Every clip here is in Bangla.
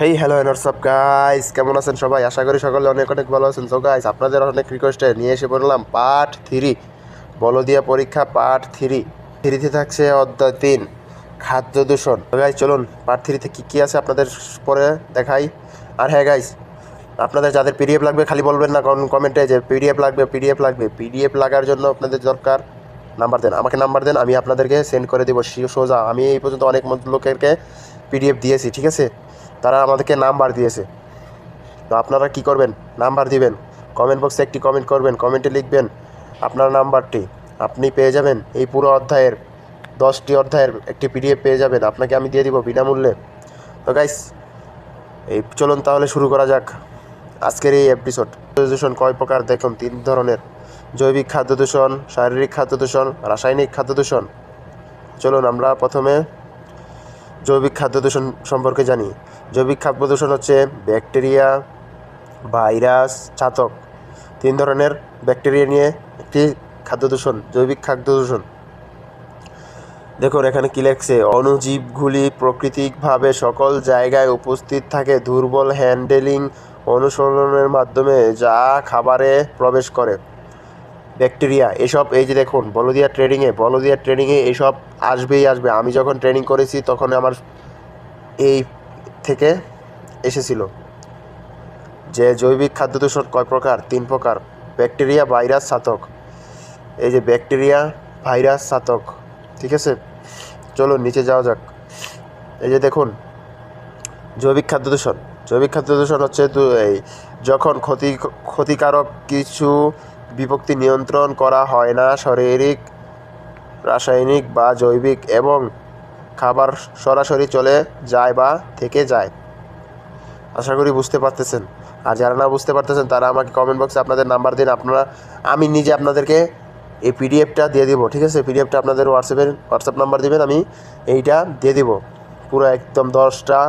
হেই হ্যালো হোয়াটসঅ্যাপ গাইস কেমন আছেন সবাই? আশা করি সকলে অনেক অনেক ভালো আছেন। সো গাইস আপনাদের অনেক রিকোয়েস্টে নিয়ে এসে বললাম পার্ট থ্রি বলদিয়া পরীক্ষা পার্ট থ্রি থ্রিতে থাকছে অধ্যায় তিন, খাদ্য দূষণ। গাইস চলুন পার্ট থ্রিতে কী কী আছে আপনাদের পরে দেখাই। আর হ্যাঁ গাইস আপনাদের যাদের পিডিএফ লাগবে, খালি বলবেন না কমেন্টে যে পিডিএফ লাগবে পিডিএফ লাগবে। পিডিএফ লাগার জন্য আপনাদের দরকার নাম্বার দেন। আমাকে নাম্বার দেন, আমি আপনাদেরকে সেন্ড করে দেবো। সোজা, আমি এই পর্যন্ত অনেক লোকেরকে পিডিএফ দিয়েছি, ঠিক আছে? তারা আমাদেরকে নাম্বার দিয়েছে। তো আপনারা কি করবেন? নাম্বার দিবেন। কমেন্ট বক্সে একটি কমেন্ট করবেন। কমেন্টে লিখবেন আপনার নাম্বারটি। আপনি পেয়ে যাবেন এই পুরো অধ্যায়ের, দশটি অধ্যায়ের একটি পিডিএফ পেয়ে যাবেন। আপনাকে আমি দিয়ে দিব বিনামূল্যে। তো গাইস এই চলুন তাহলে শুরু করা যাক। আজকের এই এপিসোড দূষণ কয় প্রকার? দেখুন, তিন ধরনের। জৈবিক খাদ্য দূষণ, শারীরিক খাদ্য দূষণ, রাসায়নিক খাদ্য দূষণ। চলুন আমরা প্রথমে জৈবিক খাদ্য দূষণ সম্পর্কে জানি। জৈবিক খাদ্য দূষণ হচ্ছে ব্যাকটেরিয়া, ভাইরাস, ছাতক। তিন ধরনের ব্যাকটেরিয়া নিয়ে একটি খাদ্য দূষণ, জৈবিক খাদ্য দূষণ। দেখুন, এখানে কি লেখছে? অণুজীবগুলি প্রাকৃতিকভাবে সকল জায়গায় উপস্থিত থাকে দুর্বল হ্যান্ডেলিং অনুসরণের মাধ্যমে যা খাবারে প্রবেশ করে। ব্যাকটেরিয়া, এসব এই যে দেখুন, বলদিয়া ট্রেডিংয়ে বলদিয়া ট্রেডিংয়ে এসব আসবেই আসবে। আমি যখন ট্রেনিং করেছি, তখন আমার এই থেকে এসেছিল যে জৈবিক খাদ্য দূষণ কয় প্রকার? তিন প্রকার। ব্যাকটেরিয়া, ভাইরাস ছাতক এই যে ব্যাকটেরিয়া, ভাইরাস ছাতক ঠিক আছে? চলুন নিচে যাওয়া যাক। এই যে দেখুন, জৈবিক খাদ্য দূষণ। জৈবিক খাদ্য দূষণ হচ্ছে এই যখন ক্ষতি, ক্ষতিকারক কিছু বিভক্তি নিয়ন্ত্রণ করা হয় না, শারীরিক, রাসায়নিক বা জৈবিক এবং খাবার সরাসরি চলে যায় বা থেকে যায়। আশা করি বুঝতে পারতেছেন। আর যারা না বুঝতে পারতেছেন, তারা আমাকে কমেন্ট বক্সে আপনাদের নাম্বার দিন। আপনারা, আমি নিজে আপনাদেরকে এই পিডিএফটা দিয়ে দিব, ঠিক আছে? পিডিএফটা আপনাদের হোয়াটসঅ্যাপের হোয়াটসঅ্যাপ নাম্বার দিবেন, আমি এইটা দিয়ে দিব। পুরো একদম দশটা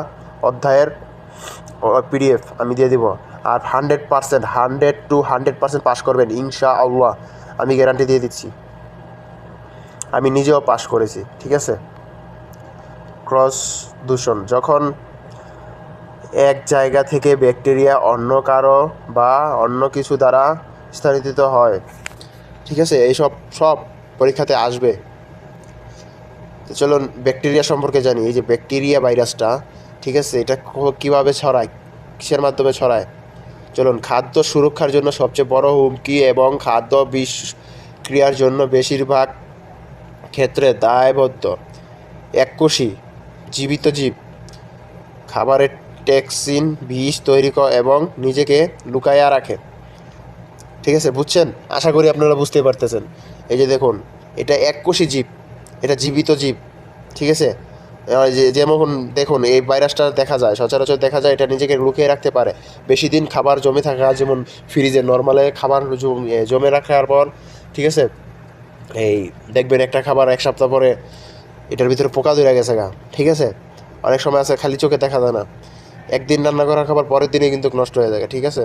অধ্যায়ের পিডিএফ আমি দিয়ে দিব। আর hundred percent hundred to hundred percent pass করবেন ইনশা আল্লাহ আমি গ্যারান্টি দিয়ে দিচ্ছি। আমি নিজেও পাস করেছি, ঠিক আছে? ক্রস দূষণ, যখন এক জায়গা থেকে ব্যাকটেরিয়া অন্য কারও বা অন্য কিছু দ্বারা স্থানান্তরিত হয়। ঠিক আছে? এইসব সব পরীক্ষাতে আসবে। চলুন ব্যাকটেরিয়া সম্পর্কে জানি। এই যে ব্যাকটেরিয়া ভাইরাসটা, ঠিক আছে? এটা কীভাবে ছড়ায়? কিসের মাধ্যমে ছড়ায়? চলুন, খাদ্য সুরক্ষার জন্য সবচেয়ে বড় হুমকি এবং খাদ্য বিষ ক্রিয়ার জন্য বেশিরভাগ ক্ষেত্রে দায়বদ্ধ। এককোষী জীবিত জীব। খাবারের টক্সিন, বিষ তৈরি করে এবং নিজেকে লুকাইয়া রাখে। ঠিক আছে, বুঝছেন? আশা করি আপনারা বুঝতে পারতেছেন। এই যে দেখুন, এটা এককোষী জীব। এটা জীবিত জীব। ঠিক আছে? যেমন দেখুন, এই ভাইরাসটা দেখা যায়, সচরাচর দেখা যায় এটা নিজেকে লুকিয়ে রাখতে পারে। বেশি দিন খাবার জমে থাকা, যেমন ফ্রিজে নর্মালে খাবার জমে রাখার পর, ঠিক আছে? এই, দেখবেন একটা খাবার এক সপ্তাহ পরে এটার ভিতরে পোকা ধরে গেছে গা, ঠিক আছে? অনেক সময় আছে খালি চোখে দেখা যায় না। একদিন রান্না করা খাবার পরের দিনে কিন্তু নষ্ট হয়ে যায়, ঠিক আছে?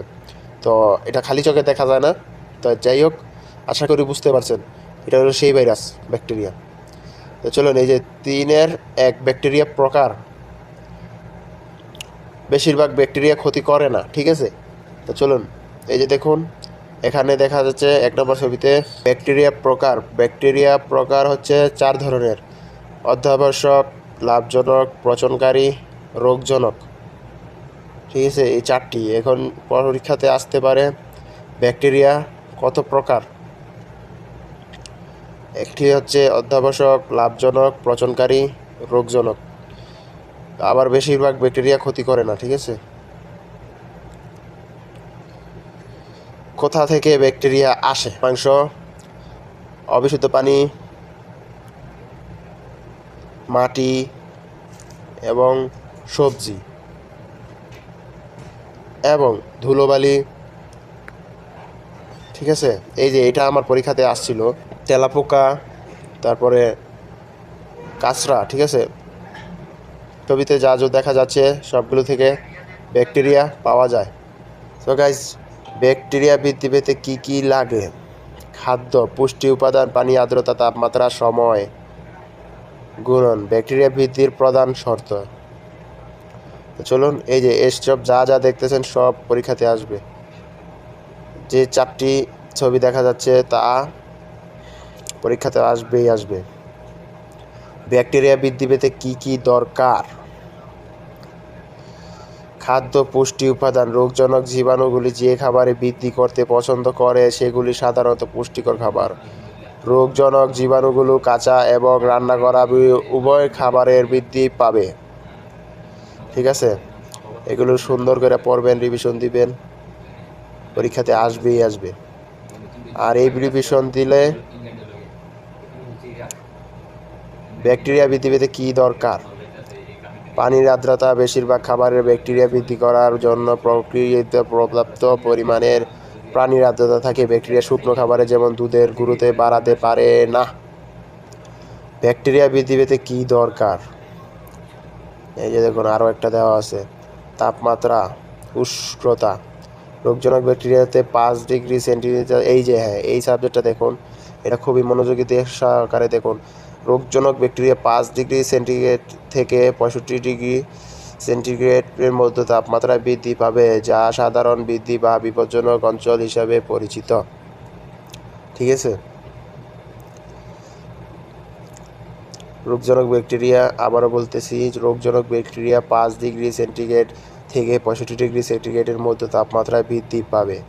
তো এটা খালি চোখে দেখা যায় না। তো যাই হোক, আশা করি বুঝতে পারছেন, এটা হলো সেই ভাইরাস, ব্যাকটেরিয়া। তো চলুন, এই যে তিনের এক ব্যাকটেরিয়া প্রকার। বেশিরভাগ ব্যাকটেরিয়া ক্ষতি করে না, ঠিক আছে? তো চলুন, এই যে দেখুন, এখানে দেখা যাচ্ছে এক নম্বর ছবিতে ব্যাকটেরিয়া প্রকার। ব্যাকটেরিয়া প্রকার হচ্ছে চার ধরনের। অধ্যাবশ্যক লাভজনক পচনকারী রোগজনক। ঠিক আছে, এই চারটি। এখন পরীক্ষাতে আসতে পারে ব্যাকটেরিয়া কত প্রকার? একটি হচ্ছে অধ্যাবশ্যক লাভজনক পচনকারী রোগজনক। আবার বেশিরভাগ ব্যাকটেরিয়া ক্ষতি করে না, ঠিক আছে? কোথা থেকে ব্যাকটেরিয়া আসে? মাংস, অবিশুদ্ধ পানি মাটি এবং সবজি এবং ধুলোবালি। ঠিক আছে? এই যে এটা আমার পরীক্ষাতে আসছিল। তেলাপোকা, তারপরে কাঁচরা, ঠিক আছে? ছবিতে যা যা দেখা যাচ্ছে, সবগুলো থেকে ব্যাকটেরিয়া পাওয়া যায়। তো গাইজ ব্যাকটেরিয়া বৃদ্ধি পেতে কী কী লাগে? খাদ্য, পুষ্টি উপাদান, পানি, আর্দ্রতা, তাপমাত্রা, সময়। গুণন ব্যাকটেরিয়া বৃদ্ধির প্রধান শর্ত। চলুন, এই যে এসব যা যা দেখতেছেন সব পরীক্ষাতে আসবে। যে চারটি ছবি দেখা যাচ্ছে, তা পরীক্ষাতে আসবেই আসবে। ব্যাকটেরিয়া বৃদ্ধি পেতে কী কী দরকার? খাদ্য, পুষ্টি উপাদান, রোগজনক জীবাণুগুলি যে খাবারে বৃদ্ধি করতে পছন্দ করে, সেগুলি সাধারণত পুষ্টিকর খাবার। রোগজনক জীবাণুগুলো কাঁচা এবং রান্না করা উভয় খাবারের বৃদ্ধি পাবে। ঠিক আছে? এগুলো সুন্দর করে পড়বেন রিভিশন দিবেন। পরীক্ষাতে আসবেই আসবে। আর এই রিভিশন দিলে ব্যাকটেরিয়া বৃদ্ধি পেতে কী দরকার? পানির আর্দ্রতা, বেশিরভাগ খাবারের ব্যাকটেরিয়া বৃদ্ধি করার জন্য প্রক্রিয়াতে পর্যাপ্ত পরিমাণের প্রাণীর আর্দ্রতা থাকে, ব্যাকটেরিয়া শুকনো খাবারে যেমন দুধের গুঁড়োতে বাড়াতে পারে না। ব্যাকটেরিয়া বৃদ্ধি পেতে কী দরকার? এই যে দেখুন, আরও একটা দেওয়া আছে। তাপমাত্রা, উষ্ণতা। রোগজনক ব্যাকটেরিয়াতে পাঁচ ডিগ্রি সেন্টিমিটার, এই যে হ্যাঁ এই সাবজেক্টটা দেখুন, এটা খুবই মনোযোগী দিয়ে সহকারে দেখুন। রোগজনক ব্যাকটেরিয়া পাঁচ ডিগ্রি সেন্টিগ্রেড থেকে পঁয়ষট্টি ডিগ্রি সেন্টিগ্রেডের মধ্যে তাপমাত্রা বৃদ্ধি পাবে, যা সাধারণ বৃদ্ধি বা বিপজ্জনক অঞ্চল হিসাবে পরিচিত। ঠিক আছে? রোগজনক ব্যাকটেরিয়া, আবারও বলতেছি, রোগজনক ব্যাকটেরিয়া পাঁচ ডিগ্রি সেন্টিগ্রেড থেকে পঁয়ষট্টি ডিগ্রি সেন্টিগ্রেডের মধ্যে তাপমাত্রায় বৃদ্ধি পাবে,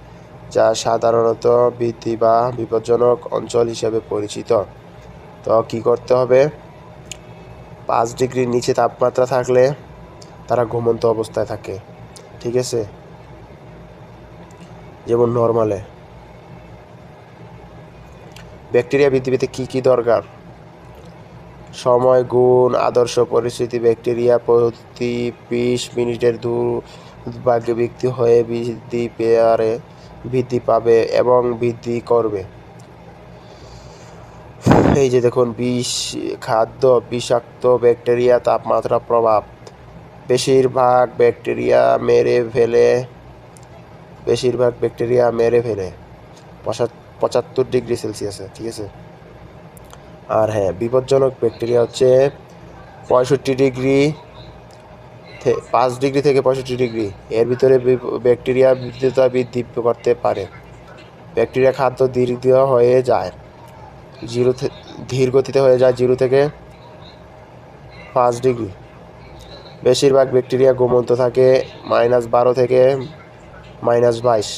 যা সাধারণত বৃদ্ধি বা বিপজ্জনক অঞ্চল হিসাবে পরিচিত। তো কী করতে হবে? পাঁচ ডিগ্রির নিচে তাপমাত্রা থাকলে তারা ঘুমন্ত অবস্থায় থাকে, ঠিক আছে? যেমন নর্মালে। ব্যাকটেরিয়া পেতে কী কী দরকার? সময়, গুণ, আদর্শ পরিস্থিতি, ব্যাকটেরিয়া, প্রতি বিশ মিনিটের দুর্ভাগ্য বৃদ্ধি হয়ে বৃদ্ধি পেয়ারে বৃদ্ধি পাবে এবং বৃদ্ধি করবে। এই যে দেখুন, বিষ, খাদ্য, বিষাক্ত ব্যাকটেরিয়া, তাপমাত্রা, প্রভাব। বেশিরভাগ ব্যাকটেরিয়া মেরে ফেলে, বেশিরভাগ ব্যাকটেরিয়া মেরে ফেলে। পঁচাত্তর ডিগ্রি সেলসিয়াসে, ঠিক আছে? আর হ্যাঁ বিপজ্জনক ব্যাকটেরিয়া হচ্ছে পঁয়ষট্টি ডিগ্রি পাঁচ ডিগ্রি থেকে পঁয়ষট্টি ডিগ্রি। এর ভিতরে ব্যাকটেরিয়া বৃদ্ধিতা বৃদ্ধি করতে পারে। ব্যাকটেরিয়া খাদ্য দীর্ঘ হয়ে যায়। জিরো ধীর গতিতে হয়ে যায় জিরো থেকে পাঁচ ডিগ্রি। বেশিরভাগ ব্যাকটেরিয়া গোমন্ত থাকে মাইনাস বারো থেকে মাইনাস বাইশ।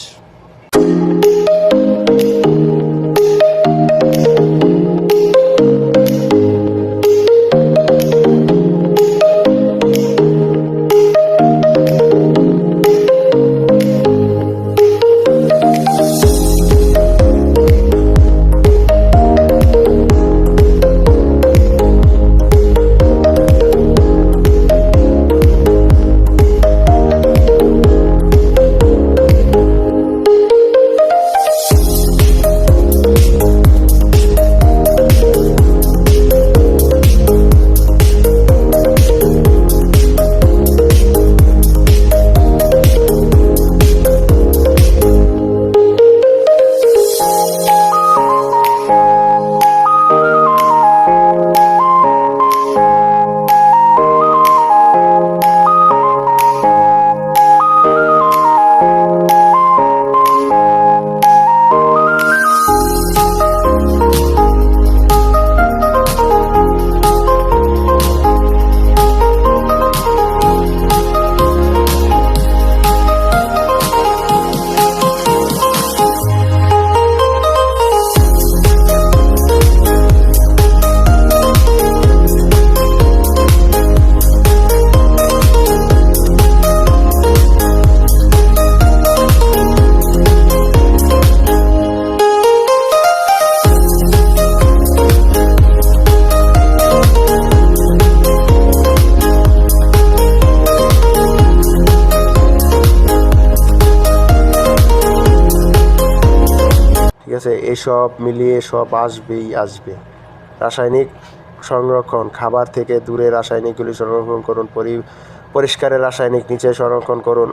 আছে, এসব মিলিয়ে সব আসবেই আসবে। রাসায়নিক সংরক্ষণ, খাবার থেকে দূরে রাসায়নিকগুলি সংরক্ষণ করুন পরিষ্কারের রাসায়নিক নিচে সংরক্ষণ করুন।